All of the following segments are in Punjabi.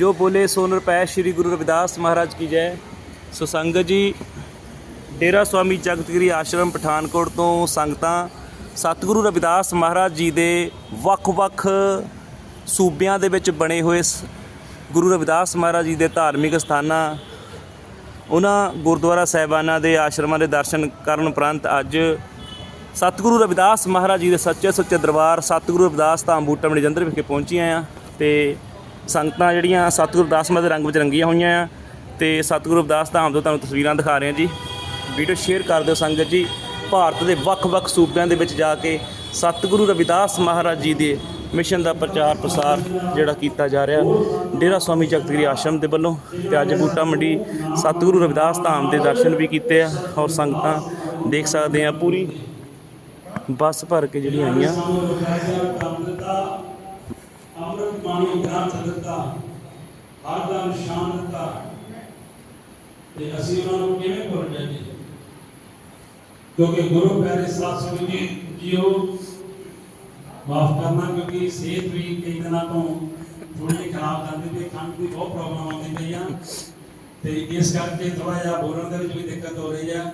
ਜੋ ਬੋਲੇ ਸੋ ਨਿਰਭੈ ਸ੍ਰੀ ਗੁਰੂ ਰਵਿਦਾਸ ਮਹਾਰਾਜ ਕੀ ਜੈ। ਸੋ ਸੰਗਤ ਜੀ, ਡੇਰਾ ਸਵਾਮੀ ਜਗਤਗਿਰੀ ਆਸ਼ਰਮ ਪਠਾਨਕੋਟ ਤੋਂ ਸੰਗਤਾਂ, ਸਤਿਗੁਰੂ ਰਵਿਦਾਸ ਮਹਾਰਾਜ ਜੀ ਦੇ ਵੱਖ-ਵੱਖ ਸੂਬਿਆਂ ਦੇ ਵਿੱਚ ਬਣੇ ਹੋਏ ਸ- ਗੁਰੂ ਰਵਿਦਾਸ ਮਹਾਰਾਜ ਜੀ ਦੇ ਧਾਰਮਿਕ ਸਥਾਨਾਂ, ਉਹਨਾਂ ਗੁਰਦੁਆਰਾ ਸਾਹਿਬਾਨਾਂ ਦੇ ਆਸ਼ਰਮਾਂ ਦੇ ਦਰਸ਼ਨ ਕਰਨ ਉਪਰੰਤ ਅੱਜ ਸਤਿਗੁਰੂ ਰਵਿਦਾਸ ਮਹਾਰਾਜ ਜੀ ਦੇ ਸੱਚੇ ਸੁੱਚੇ ਦਰਬਾਰ, ਸਤਿਗੁਰੂ ਰਵਿਦਾਸ ਧਾਮ ਬੂਟਾ ਮੰਡੀ ਜੰਦਰ ਵਿਖੇ ਪਹੁੰਚੀਆਂ ਆ ਤੇ ਸੰਗਤਾਂ ਜਿਹੜੀਆਂ ਸਤਿਗੁਰੂ ਰਵਿਦਾਸ ਦੇ ਰੰਗ ਵਿੱਚ ਰੰਗੀਆਂ ਹੋਈਆਂ ਆ ਤੇ ਸਤਿਗੁਰੂ ਰਵਿਦਾਸ ਧਾਮ ਤੋਂ ਤੁਹਾਨੂੰ ਤਸਵੀਰਾਂ ਦਿਖਾ ਰਹੇ ਹਾਂ ਜੀ। ਵੀਡੀਓ ਸ਼ੇਅਰ ਕਰ ਦਿਓ ਸੰਗਤ ਜੀ। ਭਾਰਤ ਦੇ ਵੱਖ-ਵੱਖ ਸੂਬਿਆਂ ਦੇ ਵਿੱਚ ਜਾ ਕੇ ਸਤਿਗੁਰੂ ਰਵਿਦਾਸ ਮਹਾਰਾਜ ਜੀ ਦੇ ਮਿਸ਼ਨ ਦਾ ਪ੍ਰਚਾਰ ਪ੍ਰਸਾਰ ਜਿਹੜਾ ਕੀਤਾ ਜਾ ਰਿਹਾ। ਡੇਰਾ ਸਵਾਮੀ ਜਗਤਗਿਰੀ ਆਸ਼ਰਮ ਦੇ ਵੱਲੋਂ ਤੇ ਅੱਜ ਬੂਟਾ ਮੰਡੀ ਸਤਿਗੁਰੂ ਰਵਿਦਾਸ ਧਾਮ ਦੇ ਦਰਸ਼ਨ ਵੀ ਕੀਤੇ ਆ ਔਰ ਸੰਗਤਾਂ ਦੇਖ ਸਕਦੇ ਆ ਪੂਰੀ ਬੱਸ ਭਰ ਕੇ ਜਿਹੜੀਆਂ ਆਈਆਂ। ਅੰਮ੍ਰਿਤ ਬਾਣੀ ਗ੍ਰੰਥ ਦਿੱਤਾ, ਹਰ ਦਾ ਨਿਸ਼ਾਨ ਦਿੱਤਾ। ਤੇ ਅਸੀਂ ਉਹਨਾਂ ਨੂੰ ਕਿਵੇਂ ਭੁੱਲ ਜਾਈਏ ਕਿਉਂਕਿ ਗੁਰੂ ਪਿਆਰੇ ਸਾਧ ਸੰਗਤ ਜੀ, ਜੀਓ, ਮਾਫ ਕਰਨਾ ਕਿਉਂਕਿ ਸਿਹਤ ਵੀ ਕਈ ਦਿਨਾਂ ਤੋਂ ਥੋੜੀ ਖਰਾਬ ਚੱਲਦੀ ਤੇ ਖੰਘ ਦੀ ਬਹੁਤ ਪ੍ਰੋਬਲਮ ਆਉਂਦੀ ਪਈ ਆ। ਤੇ ਇਸ ਕਰਕੇ ਥੋੜਾ ਜਿਹਾ ਬੋਲਣ ਦੇ ਵਿੱਚ ਵੀ ਦਿੱਕਤ ਹੋ ਰਹੀ ਆ।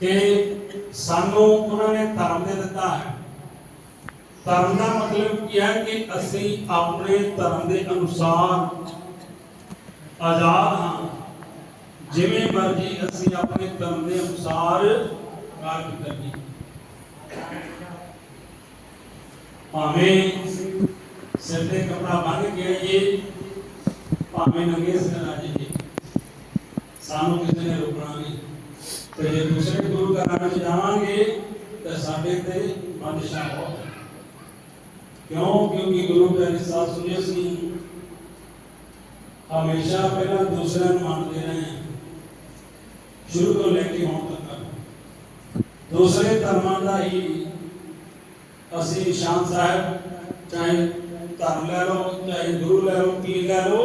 ਕਿ ਸਾਨੂੰ ਉਹਨਾਂ ਨੇ ਧਰਮ ਦੇ ਦਿੱਤਾ ਹੈ। ਧਰਮ ਦਾ ਮਤਲਬ ਕੀ ਹੈ ਕਿ ਅਸੀਂ ਆਪਣੇ ਧਰਮ ਦੇ ਅਨੁਸਾਰ ਆਜ਼ਾਦ ਹਾਂ। ਜਿਵੇਂ ਮਰਜ਼ੀ ਅਸੀਂ ਆਪਣੇ ਧਰਮ ਦੇ ਅਨੁਸਾਰ ਕਾਰਜ ਕਰੀਏ। ਭਾਵੇਂ ਸਿਰ ਤੇ ਕਪੜਾ ਬੰਨ ਕੇ ਆਈਏ, ਭਾਵੇਂ ਨੰਗੇ ਸਿਰ ਆ ਜਾਈਏ, ਸਾਨੂੰ ਕਿਸੇ ਨੇ ਰੋਕਣਾ ਨਹੀਂ। ਤੇ ਜੇ ਦੂਸਰੇ ਗੁਰੂ ਘਰਾਂ ਵਿੱਚ ਜਾਵਾਂਗੇ, ਤਾਂ ਸਾਡੇ ਤੇ ਬੰਦਸ਼ਾਂ ਬਹੁਤ ਕਿਉਂ? ਕਿਉਂਕਿ ਗੁਰੂ ਪਿਆਰੇ ਸਾਧ ਸੁਣਿਆ ਸੀ ਹਮੇਸ਼ਾ ਪਹਿਲਾਂ ਦੂਸਰਿਆਂ ਨੂੰ ਮੰਨਦੇ ਰਹੇ ਸ਼ੁਰੂ ਤੋਂ ਲੈ ਕੇ ਹੁਣ ਤੱਕ। ਦੂਸਰੇ ਧਰਮਾਂ ਦਾ ਹੀ ਅਸੀਂ ਨਿਸ਼ਾਨ ਸਾਹਿਬ, ਚਾਹੇ ਧਰਮ ਲੈ ਲਓ, ਚਾਹੇ ਗੁਰੂ ਲੈ ਲਓ, ਪੀਰ ਲੈ ਲਓ,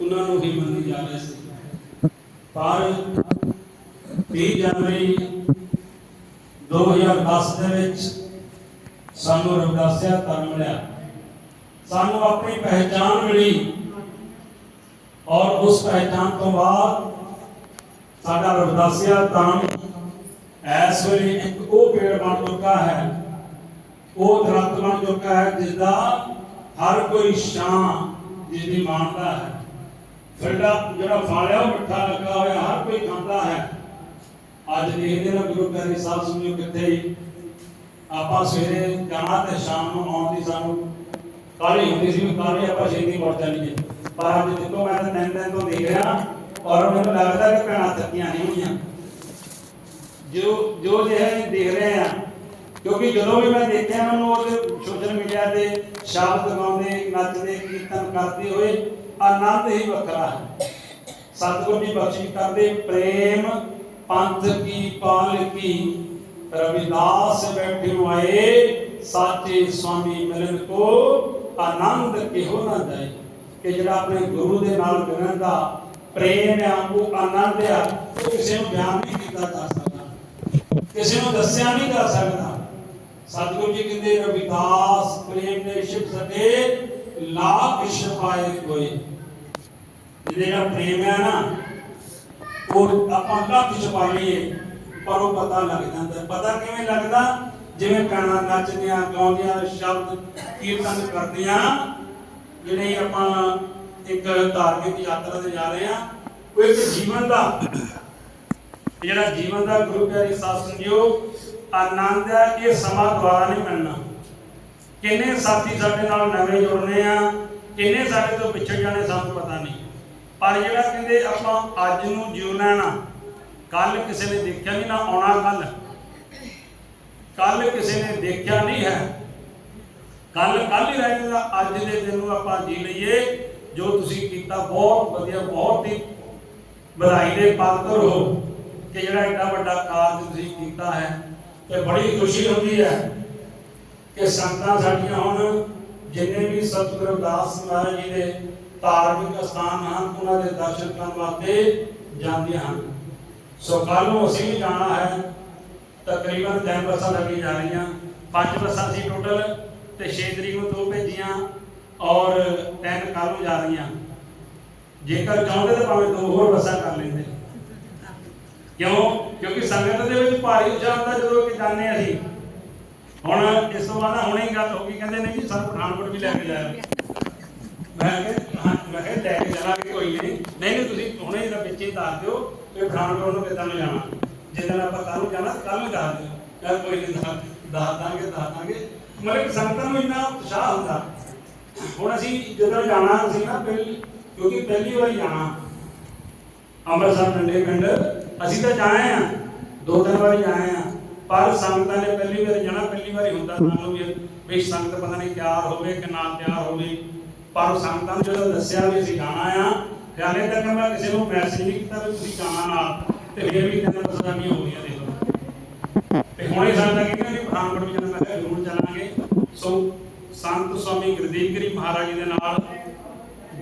ਉਹਨਾਂ ਨੂੰ ਹੀ ਮੰਨੀ ਜਾ ਰਹੇ ਸੀ। ਪਰ 30 ਜਨਵਰੀ 2010 ਦੇ ਵਿੱਚ ਸਾਨੂੰ ਰਵਿਦਾਸਿਆ ਧਰਮ ਮਿਲਿਆ। ਸਾਨੂੰ ਆਪਣੀ ਪਹਿਚਾਨ ਮਿਲੀ ਔਰ ਉਸ ਪਹਿਚਾਨ ਤੋਂ ਬਾਅਦ ਸਾਡਾ ਰਵਿਦਾਸਿਆ ਧਰਮ ਇਸ ਵੇਲੇ ਇੱਕ ਉਹ ਪੇੜ ਬਣ ਚੁੱਕਾ ਹੈ। ਉਹ ਦਰਖਤ ਬਣ ਚੁੱਕਾ ਹੈ ਜਿਸ ਦਾ ਹਰ ਕੋਈ ਛਾਂ ਜਿਸ ਦੀ ਮਾਣਦਾ ਹੈ। ਫਿਰਦਾ ਜਿਹੜਾ ਫਲ ਉਹ ਮਿੱਠਾ ਲੱਗਾ ਹੋਇਆ, ਹਰ ਕੋਈ ਖਾਂਦਾ ਹੈ। ਅੱਜ ਦੇਖਦੇ ਨਾ ਗੁਰੂ ਪਿਆਰੇ ਸਾਹਿਬ ਸੁਣਿਓ ਕਿੱਥੇ ਆਪਾਂ ਸਵੇਰੇ ਜਾਣਾ ਤੇ ਸ਼ਾਮ ਨੂੰ ਆਉਣ ਦੀ ਸਾਨੂੰ ਕਾਹਲੀ ਹੁੰਦੀ ਸੀ ਵੀ ਆਪਾਂ ਛੇਤੀ ਮੁੜ ਜਾਣੀਏ ਪਰ ਅੱਜ ਜਦੋਂ ਮੈਂ ਤਾਂ ਤਿੰਨ ਦਿਨ ਤੋਂ ਦੇਖ ਰਿਹਾ ਔਰ ਮੈਨੂੰ ਲੱਗਦਾ ਕਿ ਭੈਣਾਂ ਥੱਕੀਆਂ ਨਹੀਂ ਹੋਈਆਂ। ਜੋ ਜੋ ਜਿਹੜਾ ਦੇਖ ਰਹੇ ਆ ਕਿਉਂਕਿ ਜਦੋਂ ਵੀ ਮੈਂ ਦੇਖਿਆ ਮੈਨੂੰ ਉਹਦੇ ਸੋਸ਼ਲ ਮੀਡੀਆ ਤੇ ਸ਼ਬਦ ਗਾਉਂਦੇ, ਨੱਚਦੇ, ਕੀਰਤਨ ਕਰਦੇ ਹੋਏ ਆਨੰਦ ਹੀ ਵੱਖਰਾ ਹੈ। ਸਤਿਗੁਰ ਦੀ ਬਖਸ਼ਿਸ਼ ਕਰਦੇ, ਪ੍ਰੇਮ ਪੰਥ ਕੀ ਪਾਲਕੀ ਰਵਿਦਾਸ ਬੈਠੇ ਆਏ ਸਾਚੇ ਸਵਾਮੀ ਮਿਲਨ ਕੋ ਆਨੰਦ ਕਿਹੋ ਨਾ ਜਾਏ ਕਿ ਜਿਹੜਾ ਆਪਣੇ ਗੁਰੂ ਦੇ ਨਾਲ ਮਿਲਣ ਦਾ ਪ੍ਰੇਮ ਆ ਉਹ ਆਨੰਦ ਆ ਉਹ ਕਿਸੇ ਨੂੰ ਬਿਆਨ ਨਹੀਂ ਕੀਤਾ ਜਾ ਸਕਦਾ ਕਿਸੇ ਨੂੰ ਦੱਸਿਆ ਨਹੀਂ ਜਾ ਸਕਦਾ ਸਤਿਗੁਰੂ ਜੀ ਕਹਿੰਦੇ ਰਵਿਦਾਸ ਪ੍ਰੇਮ ਨੇ ਸ਼ਿਵ ਸਕੇ ਲਾਖ ਛਪਾਏ ਹੋਏ ਜਿਹੜਾ ਪ੍ਰੇਮ ਹੈ ਨਾ ਉਹ ਆਪਾਂ ਲੱਖ ਛਪਾ ਲਈਏ ਪਰ ਉਹ ਪਤਾ ਲੱਗ ਜਾਂਦਾ। ਪਤਾ ਕਿਵੇਂ ਲੱਗਦਾ? ਜਿਵੇਂ ਗਾਣਾ ਨੱਚਦੀਆਂ, ਗਾਉਂਦੀਆਂ, ਸ਼ਬਦ ਕੀਰਤਨ ਕਰਦੀਆਂ। ਜਿਹੜੇ ਆਪਾਂ ਇੱਕ ਧਾਰਮਿਕ ਯਾਤਰਾ ਤੇ ਜਾ ਰਹੇ ਆ ਉਹ ਇੱਕ ਜੀਵਨ ਦਾ ਜਿਹੜਾ ਜੀਵਨ ਦਾ ਗੁਰੂ ਪਿਆਰੇ ਸਾਧ ਸੰਗਿਓ, ਆਨੰਦ ਹੈ, ਇਹ ਸਮਾਂ ਦੁਆਰਾ ਨਹੀਂ ਮਿਲਣਾ। ਕਿੰਨੇ ਸਾਥੀ ਸਾਡੇ ਨਾਲ ਨਵੇਂ ਜੁੜਨੇ ਆ, ਕਿੰਨੇ ਸਾਡੇ ਤੋਂ ਵਿਛੜ ਜਾਣੇ ਸਾਨੂੰ ਪਤਾ ਨਹੀਂ। ਪਰ ਜਿਹੜਾ ਕਹਿੰਦੇ ਆਪਾਂ ਅੱਜ ਨੂੰ ਜਿਉਣਾ ਨਾ ਕੱਲ ਕਿਸੇ ਨੇ ਦੇਖਿਆ ਨਹੀਂ ਨਾ ਆਉਣਾ ਕੱਲ? ਕੱਲ ਕਿਸੇ ਨੇ ਦੇਖਿਆ ਨਹੀਂ ਹੈ। ਕੱਲ ਕੱਲ ਹੀ ਰਹਿ ਜਾਂਦਾ। ਅੱਜ ਦੇ ਦਿਨ ਨੂੰ ਆਪਾਂ ਜੀ ਲਈਏ, ਜੋ ਤੁਸੀਂ ਕੀਤਾ ਬਹੁਤ ਵਧੀਆ, ਬਹੁਤ ਹੀ ਵਧਾਈ ਦੇ ਪਾਤਰ ਹੋ ਕਿ ਜਿਹੜਾ ਏਡਾ ਵੱਡਾ ਕਾਰਜ ਤੁਸੀਂ ਕੀਤਾ ਹੈ ਤੇ ਬੜੀ ਖੁਸ਼ੀ ਹੁੰਦੀ ਹੈ ਕਿ ਸੰਗਤਾਂ ਸਾਡੀਆਂ ਹੁਣ ਜਿੰਨੇ ਵੀ ਸਤਿਗੁਰੂ ਰਵਿਦਾਸ ਮਹਾਰਾਜ ਜੀ ਦੇ ਧਾਰਮਿਕ ਸਥਾਨ ਹਨ, ਉਹਨਾਂ ਦੇ ਦਰਸ਼ਨ ਕਰਨ ਵਾਸਤੇ ਜਾਂਦੀਆਂ ਹਨ। ਸੋ ਕੱਲ ਨੂੰ ਅਸੀਂ ਵੀ ਜਾਣਾ ਹੈ। ਤਕਰੀਬਨ ਤਿੰਨ ਬੱਸਾਂ ਲੱਗੀ ਜਾ ਰਹੀਆਂ। ਪੰਜ ਬੱਸਾਂ ਸੀ ਟੋਟਲ ਤੇ 6 ਤਰੀਕ ਨੂੰ ਦੋ ਭੇਜੀਆਂ ਔਰ ਤਿੰਨ ਕੱਲ ਨੂੰ ਜਾ ਰਹੀਆਂ। ਜੇਕਰ ਚਾਹੁੰਦੇ ਤਾਂ ਭਾਵੇਂ ਦੋ ਹੋਰ ਬੱਸਾਂ ਕਰ ਲੈਂਦੇ। ਕਿਉਂ? ਕਿਉਂਕਿ ਸੰਗਤ ਦੇ ਵਿੱਚ ਭਾਰੀ ਉਤਸ਼ਾਹ ਹੁੰਦਾ ਜਦੋਂ ਕਿ ਜਾਂਦੇ ਅਸੀਂ। ਹੁਣ ਇਸ ਤੋਂ ਬਾਅਦ ਹੁਣੇ ਹੀ ਗੱਲ ਹੋ ਗਈ। ਕਹਿੰਦੇ ਨੇ ਜੀ, ਸਾਨੂੰ ਪਠਾਨਕੋਟ ਵੀ ਲੈ ਕੇ ਜਾਇਓ। ਮੈਂ ਕਿਹਾ ਮੈਂ ਕਿਹਾ ਲੈ ਕੇ ਜਾਵਾਂਗੇ, ਕੋਈ ਨਹੀਂ। ਨਹੀਂ ਨਹੀਂ, ਤੁਸੀਂ ਹੁਣੇ ਹੀ ਤਾਂ ਵਿੱਚ ਹੀ ਦੱਸ ਦਿਓ। ਕਿ ਪਠਾਨਕੋਟ ਨੂੰ ਕਿੱਦਾਂ ਨੂੰ ਜਾਣਾ? ਜਿੱਦਣ ਆਪਾਂ ਕੱਲ ਨੂੰ ਜਾਣਾ ਕੱਲ ਨੂੰ ਦੱਸ ਦਿਓ ਕੱਲ ਕੋਈ ਨਹੀਂ, ਦੱਸ ਦੱਸ ਦਾਂਗੇ ਦੱਸ ਦਾਂਗੇ। ਮਤਲਬ ਸੰਗਤਾਂ ਨੂੰ ਇੰਨਾ ਉਤਸ਼ਾਹ ਹੁੰਦਾ। ਹੁਣ ਅਸੀਂ ਜਦੋਂ ਜਾਣਾ ਸੀ ਨਾ ਪਹਿਲੀ ਕਿਉਂਕਿ ਪਹਿਲੀ ਵਾਰੀ ਜਾਣਾ। ਅੰਮ੍ਰਿਤਸਰ ਡੰਡੇ ਪਿੰਡ। ਅਸੀਂ ਤਾਂ ਜਾਏ ਆ। ਦੋ ਤਿੰਨ ਵਾਰੀ ਜਾਏ ਆ। ਪਰ ਸੰਗਤਾਂ ਨੇ ਪਹਿਲੀ ਵਾਰੀ ਜਾਣਾ, ਪਹਿਲੀ ਵਾਰੀ ਹੁੰਦਾ ਸਾਨੂੰ ਵੀ ਵੀ ਸੰਗਤ ਪਤਾ ਨਹੀਂ ਤਿਆਰ ਹੋਵੇ ਕਿ ਨਾ ਤਿਆਰ ਹੋਵੇ। ਪਰ ਸੰਗਤਾਂ ਨੂੰ ਜਦੋਂ ਦੱਸਿਆ ਵੀ ਅਸੀਂ ਜਾਣਾ ਆ ਹਾਲੇ ਤੱਕ ਮੈਂ ਕਿਸੇ ਨੂੰ ਮੈਸੇਜ ਨਹੀਂ ਕੀਤਾ ਵੀ ਤੁਸੀਂ ਜਾਣਾ ਨਾਲ, ਤੇ ਫਿਰ ਵੀ ਤਿੰਨ ਪਰੇਸ਼ਾਨੀਆਂ ਹੋ ਗਈਆਂ ਦੇਖ ਲਓ ਤੇ ਹੁਣੇ ਸੰਗਤਾਂ ਕਹਿੰਦੀਆਂ ਵੀ ਪਠਾਨਕੋਟ ਵਿੱਚ ਜਦੋਂ ਮੈਂ ਕਿਹਾ ਜ਼ਰੂਰ ਚੱਲਾਂਗੇ ਸੋ ਸੰਤ ਸਵਾਮੀ ਗੁਰਦੀਪ ਗਿਰੀ ਮਹਾਰਾਜ ਜੀ ਦੇ ਨਾਲ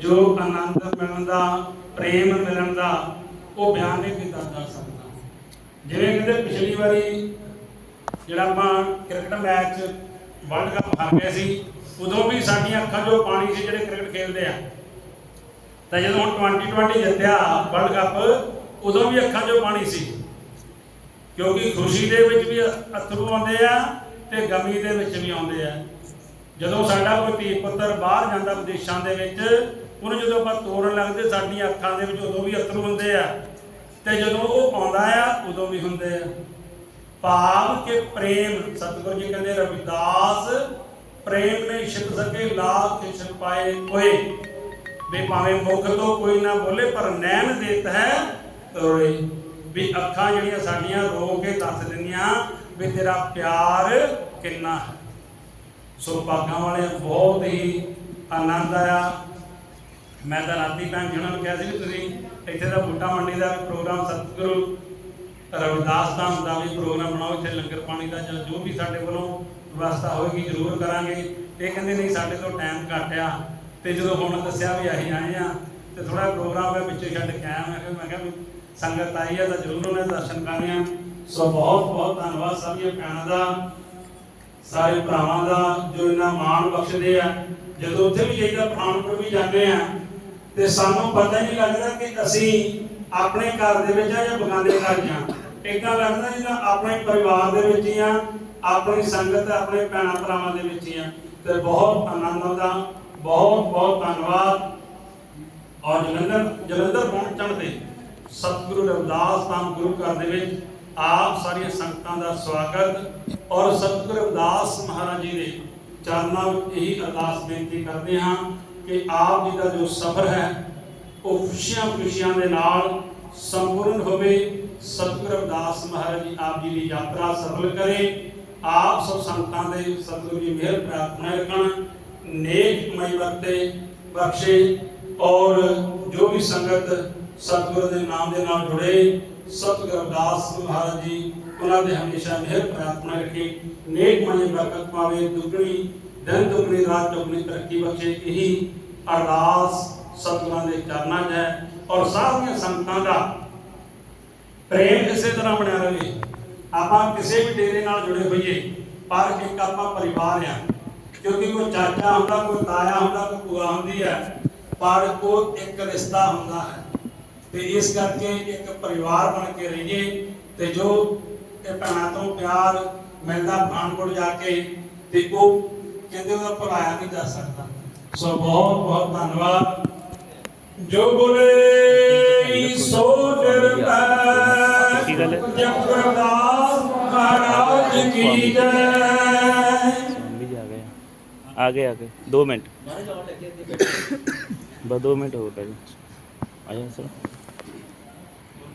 ਜੋ ਆਨੰਦ ਮਿਲਣ ਦਾ, ਪ੍ਰੇਮ ਮਿਲਣ ਦਾ, ਉਹ ਬਿਆਨ ਨਹੀਂ ਕੀਤਾ ਜਾ ਸਕਦਾ। ਜਿਵੇਂ ਕਹਿੰਦੇ ਪਿਛਲੀ ਵਾਰੀ ਜਿਹੜਾ ਆਪਾਂ ਕ੍ਰਿਕਟ ਮੈਚ ਵਰਲਡ ਕੱਪ ਹਾਰ ਗਏ ਸੀ, ਉਦੋਂ ਵੀ ਸਾਡੀਆਂ ਅੱਖਾਂ 'ਚੋਂ ਪਾਣੀ ਸੀ ਜਿਹੜੇ ਕ੍ਰਿਕਟ ਖੇਡਦੇ ਆ। ਤਾਂ ਜਦੋਂ ਹੁਣ 2020 ਜਿੱਤਿਆ ਵਰਲਡ ਕੱਪ ਉਦੋਂ ਵੀ ਅੱਖਾਂ 'ਚੋਂ ਪਾਣੀ ਸੀ। ਕਿਉਂਕਿ ਖੁਸ਼ੀ ਦੇ ਵਿੱਚ ਵੀ ਅਥਰੂ ਆਉਂਦੇ ਆ ਤੇ ਗਮੀ ਦੇ ਵਿੱਚ ਵੀ ਆਉਂਦੇ ਆ। ਜਦੋਂ ਸਾਡਾ ਕੋਈ ਧੀ ਪੁੱਤਰ ਬਾਹਰ ਜਾਂਦਾ ਵਿਦੇਸ਼ਾਂ ਦੇ ਵਿੱਚ, ਉਹਨੂੰ ਜਦੋਂ ਆਪਾਂ ਤੋਰਨ ਲੱਗਦੇ, ਸਾਡੀਆਂ ਅੱਖਾਂ ਦੇ ਵਿੱਚ ਉਦੋਂ ਵੀ ਅਥਰੂ ਹੁੰਦੇ ਆ। ਤੇ ਜਦੋਂ ਉਹ ਪਾਉਂਦਾ ਆ, ਉਦੋਂ ਵੀ ਹੁੰਦੇ ਆ। ਭਾਵ ਕਿ ਪ੍ਰੇਮ, ਸਤਿਗੁਰੂ ਜੀ ਕਹਿੰਦੇ, ਰਵਿਦਾਸ ਪ੍ਰੇਮ ਨਹੀਂ ਛਿਪ ਸਕੇ ਲਾਖ ਕੇ ਛਿਪਾਏ ਕੋਏ ਵੀ ਭਾਵੇਂ ਮੁਖ ਤੋਂ ਕੋਈ ਨਾ ਬੋਲੇ, ਪਰ ਨੈਣ ਦੇਤ ਹੈ ਤੋੜੇ। ਵੀ ਅੱਖਾਂ ਜਿਹੜੀਆਂ ਸਾਡੀਆਂ ਰੋ ਕੇ ਦੱਸ ਦਿੰਦੀਆਂ ਵੀ ਤੇਰਾ ਪਿਆਰ ਕਿੰਨਾ ਹੈ। ਸੋ ਭਾਗਾਂ ਵਾਲੇ ਬਹੁਤ ਹੀ ਆਨੰਦ ਆਇਆ। ਮੈਂ ਤਾਂ ਰਾਤੀ ਭੈਣ ਜੀ ਉਹਨਾਂ ਨੂੰ ਕਿਹਾ ਸੀ ਵੀ ਤੁਸੀਂ ਇੱਥੇ ਦਾ ਬੂਟਾ ਮੰਡੀ ਦਾ ਪ੍ਰੋਗਰਾਮ ਸਤਿਗੁਰੂ ਰਵਿਦਾਸ ਦਾ ਹੁੰਦਾ ਵੀ ਪ੍ਰੋਗਰਾਮ ਬਣਾਓ। ਇੱਥੇ ਲੰਗਰ ਪਾਣੀ ਦਾ ਜਾਂ ਜੋ ਵੀ ਸਾਡੇ ਵੱਲੋਂ ਵਿਵਸਥਾ ਹੋਏਗੀ ਜ਼ਰੂਰ ਕਰਾਂਗੇ। ਇਹ ਕਹਿੰਦੇ ਨਹੀਂ, ਸਾਡੇ ਤੋਂ ਟਾਈਮ ਘੱਟ ਆ। ਤੇ ਜਦੋਂ ਹੁਣ ਦੱਸਿਆ ਵੀ ਅਸੀਂ ਆਏ ਆ ਤੇ ਥੋੜਾ ਪ੍ਰੋਗਰਾਮ ਹੈ ਵਿੱਚੇ ਛੱਡ ਕੇ ਆਇਆ ਮੈਂ ਕਿਹਾ ਮੈਂ ਕਿਹਾ ਵੀ ਸੰਗਤ ਆਈ ਆ ਤਾਂ ਜ਼ਰੂਰ ਉਹਨੇ ਦਰਸ਼ਨ ਕਰਨੇ ਆ। ਸੋ ਬਹੁਤ ਬਹੁਤ ਧੰਨਵਾਦ ਸਾਰੀਆਂ ਭੈਣਾਂ ਦਾ, ਸਾਰੇ ਭਰਾਵਾਂ ਦਾ ਜੋ ਇਹਨਾਂ ਮਾਣ ਬਖਸ਼ਦੇ ਆ। ਜਦੋਂ ਉੱਥੇ ਵੀ ਜਾਈਦਾ, ਪਠਾਨਕੋਟ ਵੀ ਜਾਂਦੇ ਆ, ਤੇ ਸਾਨੂੰ ਪਤਾ ਹੀ ਨਹੀਂ ਲੱਗਦਾ ਕਿ ਅਸੀਂ ਆਪਣੇ ਘਰ ਦੇ ਵਿੱਚ ਆ ਜਾਂ ਬਗਾਨੇ ਘਰ ਜਾਂ ਇਦਾਂ ਲੱਗਦਾ ਜਿੱਦਾਂ ਆਪਣੇ ਪਰਿਵਾਰ ਦੇ ਵਿੱਚ ਹੀ ਆ, ਆਪਣੀ ਸੰਗਤ, ਆਪਣੇ ਭੈਣਾਂ ਭਰਾਵਾਂ ਦੇ ਵਿੱਚ ਹੀ ਆ। ਤੇ ਬਹੁਤ ਆਨੰਦ ਆਉਂਦਾ। ਬਹੁਤ ਬਹੁਤ ਧੰਨਵਾਦ। ਔਰ ਜਲੰਧਰ ਜਲੰਧਰ ਪਹੁੰਚਣ ਤੇ ਸਤਿਗੁਰੂ ਰਵਿਦਾਸ ਧੰਨ ਗੁਰੂ ਘਰ ਦੇ ਵਿੱਚ ਆਪ ਸਾਰੀਆਂ ਸੰਗਤਾਂ ਦਾ ਸਵਾਗਤ। ਔਰ ਸਤਿਗੁਰੂ ਰਵਿਦਾਸ ਮਹਾਰਾਜ ਜੀ ਦੇ ਚਰਨਾਂ ਵਿੱਚ ਇਹੀ ਅਰਦਾਸ ਬੇਨਤੀ ਕਰਦੇ ਹਾਂ ਕਿ ਆਪ ਜੀ ਦਾ ਜੋ ਸਫ਼ਰ ਹੈ, ਉਹ ਖੁਸ਼ੀਆਂ ਖੁਸ਼ੀਆਂ ਦੇ ਨਾਲ ਸੰਪੂਰਨ ਹੋਵੇ। ਸਤਿਗੁਰੂ ਰਵਿਦਾਸ ਮਹਾਰਾਜ ਜੀ ਆਪ ਜੀ ਦੀ ਯਾਤਰਾ ਸਫਲ ਕਰੇ। ਆਪ ਸਭ ਸੰਤਾਂ ਦੇ ਸਤਿਗੁਰੂ ਜੀ ਮਿਹਰ ਪ੍ਰਾਰਥਨਾ ਰੱਖਣ। ਨੇਕ ਕਮਾਈ ਵਰਤੇ ਬਖਸ਼ੇ ਔਰ ਜੋ ਵੀ ਸੰਗਤ ਸਤਿਗੁਰੂ ਦੇ ਨਾਮ ਦੇ ਨਾਲ ਜੁੜੇ, ਸਤਿਗੁਰੂ ਅਰਦਾਸ ਮਹਾਰਾਜ ਜੀ, ਉਹਨਾਂ ਦੇ ਹਮੇਸ਼ਾ ਮਿਹਰ ਪ੍ਰਾਰਥਨਾ ਰੱਖੇ ਨੇਕ ਮਨੇ ਬਰਕਤ ਪਾਵੇ, ਦੁਗਣੀ ਦਿਨ, ਦੁਗਣੀ ਰਾਤ ਚੌਗਣੀ ਤਰੱਕੀ ਬਖਸ਼ੇ, ਇਹੀ ਅਰਦਾਸ ਸਤਿਗੁਰਾਂ ਦੇ ਚਰਨਾਂ 'ਚ ਹੈ ਔਰ ਸਾਰੀਆਂ ਸੰਗਤਾਂ ਦਾ ਪ੍ਰੇਮ ਇਸੇ ਤਰ੍ਹਾਂ ਬਣਿਆ ਰਹੇ। ਆਪਾਂ ਕਿਸੇ ਵੀ ਡੇਰੇ ਨਾਲ ਜੁੜੇ ਹੋਈਏ, ਪਰ ਇੱਕ ਆਪਾਂ ਪਰਿਵਾਰ ਆ ਕਿਉਂਕਿ ਕੋਈ ਚਾਚਾ ਹੁੰਦਾ ਕੋਈ ਤਾਇਆ ਹੁੰਦਾ ਕੋਈ ਭੂਆ ਹੁੰਦੀ ਹੈ ਪਰ ਉਹ ਇੱਕ ਰਿਸ਼ਤਾ ਹੁੰਦਾ ਹੈ। ਤੇ ਇਸ ਕਰਕੇ ਇੱਕ ਪਰਿਵਾਰ ਬਣ ਕੇ ਰਹੀਏ ਤੇ ਜੋ ਇਹ ਭੈਣਾਂ ਤੋਂ ਪਿਆਰ ਮਿਲਦਾ ਪਠਾਨਕੋਟ ਜਾ ਕੇ ਤੇ ਉਹ ਕਹਿੰਦੇ ਉਹਦਾ ਭੁਲਾਇਆ ਨਹੀਂ ਜਾ ਸਕਦਾ। ਸੋ ਬਹੁਤ ਬਹੁਤ ਧੰਨਵਾਦ। ਜੋ ਬੋਲੇ ਸੋ ਨਿਰਭੈ ਜਪਰਦਾਸ ਮਹਾਰਾਜ ਕੀ ਜੈ। ਆ ਗਏ ਆ ਗਏ। 2 ਮਿੰਟ। ਬਸ 2 ਮਿੰਟ ਹੋ ਗਏ ਆ ਜਾ